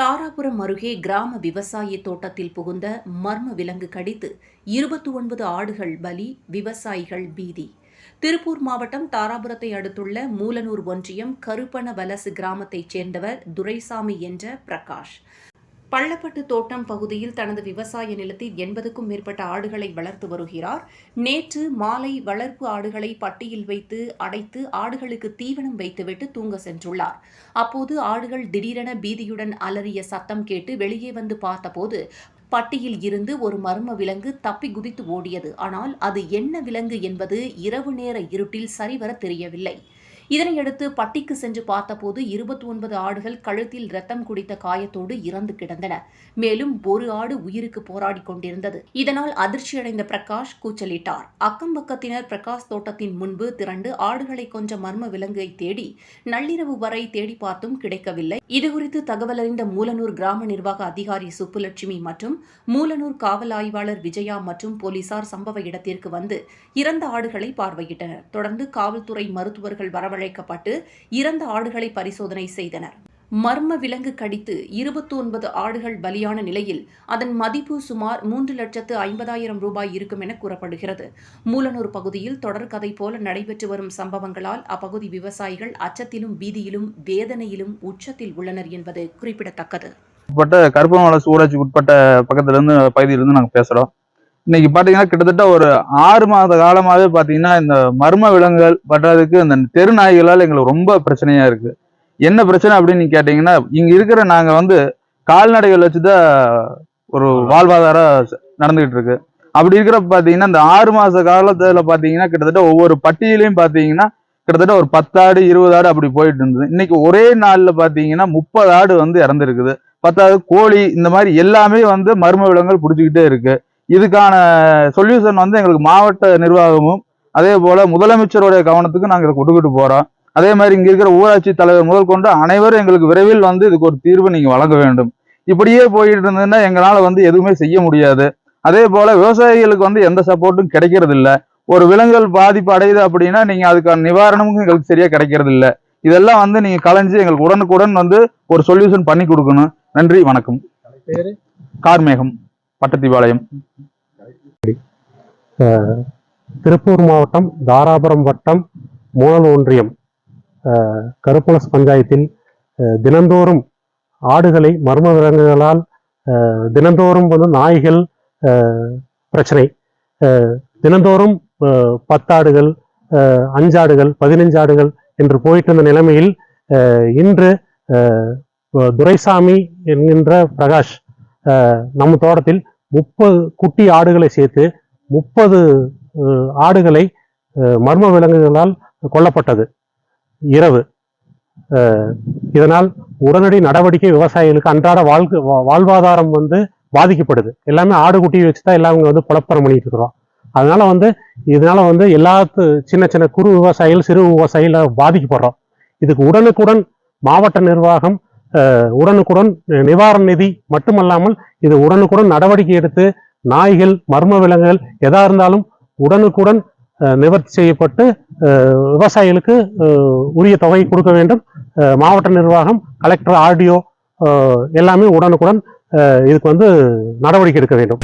தாராபுரம் அருகே கிராம விவசாய தோட்டத்தில் புகுந்த மர்ம விலங்கு கடித்து இருபத்தி ஒன்பது ஆடுகள் பலி விவசாயிகள் பீதி. திருப்பூர் மாவட்டம் தாராபுரத்தை அடுத்துள்ள மூலனூர் ஒன்றியம் கருப்பண வலசு கிராமத்தைச் சேர்ந்தவர் துரைசாமி என்ற பிரகாஷ். பள்ளப்பட்டு தோட்டம் பகுதியில் தனது விவசாய நிலத்தில் எண்பதுக்கும் மேற்பட்ட ஆடுகளை வளர்த்து வருகிறார். நேற்று மாலை வளர்ப்பு ஆடுகளை பட்டியில் வைத்து அடைத்து ஆடுகளுக்கு தீவனம் வைத்துவிட்டு தூங்க சென்றுள்ளார். அப்போது ஆடுகள் திடீரென பீதியுடன் அலறிய சத்தம் கேட்டு வெளியே வந்து பார்த்தபோது பட்டியில் இருந்து ஒரு மர்ம விலங்கு தப்பி குதித்து ஓடியது. ஆனால் அது என்ன விலங்கு என்பது இரவு நேர இருட்டில் சரிவர தெரியவில்லை. இதனையடுத்து பட்டிக்கு சென்று பார்த்தபோது இருபத்தி ஒன்பது ஆடுகள் கழுத்தில் ரத்தம் குடித்த காயத்தோடு இறந்து கிடந்தன. மேலும் ஒரு ஆடு உயிருக்கு போராடி கொண்டிருந்தது. இதனால் அதிர்ச்சியடைந்த பிரகாஷ் கூச்சலிட்டார். அக்கம் பக்கத்தினர் பிரகாஷ் தோட்டத்தின் முன்பு திரண்டு ஆடுகளை கொன்ற மர்ம விலங்கை தேடி நள்ளிரவு வரை தேடி பார்த்தும் கிடைக்கவில்லை. இதுகுறித்து தகவலறிந்த மூலனூர் கிராம நிர்வாக அதிகாரி சுப்புலட்சுமி மற்றும் மூலனூர் காவல் ஆய்வாளர் விஜயா மற்றும் போலீசார் சம்பவ இடத்திற்கு வந்து இறந்த ஆடுகளை பார்வையிட்டனர். தொடர்ந்து காவல்துறை மருத்துவர்கள் வரவழைக்கப்பட்டு இறந்த ஆடுகளை பரிசோதனை செய்தனர். மர்ம விலங்கு கடித்து இருபத்தி ஒன்பது ஆடுகள் பலியான நிலையில் அதன் மதிப்பு சுமார் மூன்று லட்சத்து ஐம்பதாயிரம் ரூபாய் இருக்கும் என கூறப்படுகிறது. மூலனூர் பகுதியில் தொடர்கதை போல நடைபெற்று வரும் சம்பவங்களால் அப்பகுதி விவசாயிகள் அச்சத்திலும் பீதியிலும் வேதனையிலும் உச்சத்தில் உள்ளனர் என்பது குறிப்பிடத்தக்கது. கருப்பமலை ஊராட்சிக்கு உட்பட்ட பக்கத்திலிருந்து பகுதியிலிருந்து நாங்கள் பேசுறோம். இன்னைக்கு பாத்தீங்கன்னா கிட்டத்தட்ட ஒரு ஆறு மாத காலமாவே பாத்தீங்கன்னா இந்த மர்ம விலங்குகள் பற்றதுக்கு இந்த தெரு நாய்களால் எங்களுக்கு ரொம்ப பிரச்சனையா இருக்கு. என்ன பிரச்சனை அப்படின்னு கேட்டிங்கன்னா கேட்டீங்கன்னா இங்க இருக்கிற நாங்க வந்து கால்நடைகள் வச்சுதான் ஒரு வாழ்வாதாரம் நடந்துகிட்டு இருக்கு. அப்படி இருக்கிற பாத்தீங்கன்னா இந்த ஆறு மாச காலத்துல பாத்தீங்கன்னா கிட்டத்தட்ட ஒவ்வொரு பட்டியலையும் பாத்தீங்கன்னா கிட்டத்தட்ட ஒரு பத்து ஆடு இருபது ஆடு அப்படி போயிட்டு இருந்தது. இன்னைக்கு ஒரே நாள்ல பாத்தீங்கன்னா முப்பது ஆடு வந்து இறந்துருக்குது. பத்தாவது கோழி இந்த மாதிரி எல்லாமே வந்து மர்ம விலங்குகள் பிடிச்சிக்கிட்டே இருக்கு. இதுக்கான சொல்யூஷன் வந்து எங்களுக்கு மாவட்ட நிர்வாகமும் அதே போல முதலமைச்சருடைய கவனத்துக்கு நாங்கள் இதை கொடுக்கிட்டு போறோம். அதே மாதிரி இங்க இருக்கிற ஊராட்சி தலைவர் முதல் கொண்டு அனைவரும் எங்களுக்கு விரைவில் வந்து இதுக்கு ஒரு தீர்வு நீங்க வழங்க வேண்டும். இப்படியே போயிட்டு இருந்ததுன்னா எங்களால வந்து எதுவுமே செய்ய முடியாது. அதே போல விவசாயிகளுக்கு வந்து எந்த சப்போர்ட்டும் கிடைக்கிறது இல்ல ஒரு விலங்குகள் பாதிப்பு அடையுது அப்படின்னா நீங்க அதுக்கான நிவாரணமும் எங்களுக்கு சரியா கிடைக்கிறது இல்ல இதெல்லாம் வந்து நீங்க கலைஞ்சு எங்களுக்கு உடனுக்குடன் வந்து ஒரு சொல்யூஷன் பண்ணி கொடுக்கணும். நன்றி வணக்கம். கார்மேகம். பட்டத்திபாளையம். திருப்பூர் மாவட்டம் தாராபுரம் வட்டம் மூலல் ஒன்றியம். அஹ், கருப்புலஸ் பஞ்சாயத்தில் தினந்தோறும் ஆடுகளை மர்ம விலங்குகளால் தினந்தோறும் வந்து நாய்கள் பிரச்சனை. அஹ், தினந்தோறும் பத்தாடுகள் அஹ், அஞ்சாடுகள் பதினஞ்சாடுகள் என்று போயிட்டு இருந்த நிலைமையில் அஹ், இன்று துரைசாமி என்கின்ற பிரகாஷ் நம்ம தோட்டத்தில் முப்பது குட்டி ஆடுகளை சேர்த்து முப்பது ஆடுகளை மர்ம விலங்குகளால் கொல்லப்பட்டது. இரவு. இதனால் உடனடி நடவடிக்கை விவசாயிகளுக்கு அன்றாட வாழ்க்கை வா- வாழ்வாதாரம் வந்து பாதிக்கப்படுது. எல்லாமே ஆடு குட்டி வச்சு தான் எல்லாம் வந்து புலப்பரம் பண்ணிட்டு இருக்கிறோம். அதனால வந்து இதனால வந்து எல்லாத்து சின்ன சின்ன குறு விவசாயிகள் சிறு விவசாயிகள் பாதிக்கப்படுறோம். இதுக்கு உடனுக்குடன் மாவட்ட நிர்வாகம் உடனுக்குடன் நிவாரண நிதி மட்டுமல்லாமல் இது உடனுக்குடன் நடவடிக்கை எடுத்து நாய்கள் மர்ம விலங்குகள் எதா இருந்தாலும் உடனுக்குடன் நிவர்த்தி செய்யப்பட்டு விவசாயிகளுக்கு உரிய தொகை கொடுக்க வேண்டும். மாவட்ட நிர்வாகம் கலெக்டர் ஆர்டிஓ எல்லாமே உடனுக்குடன் இதுக்கு வந்து நடவடிக்கை எடுக்க வேண்டும்.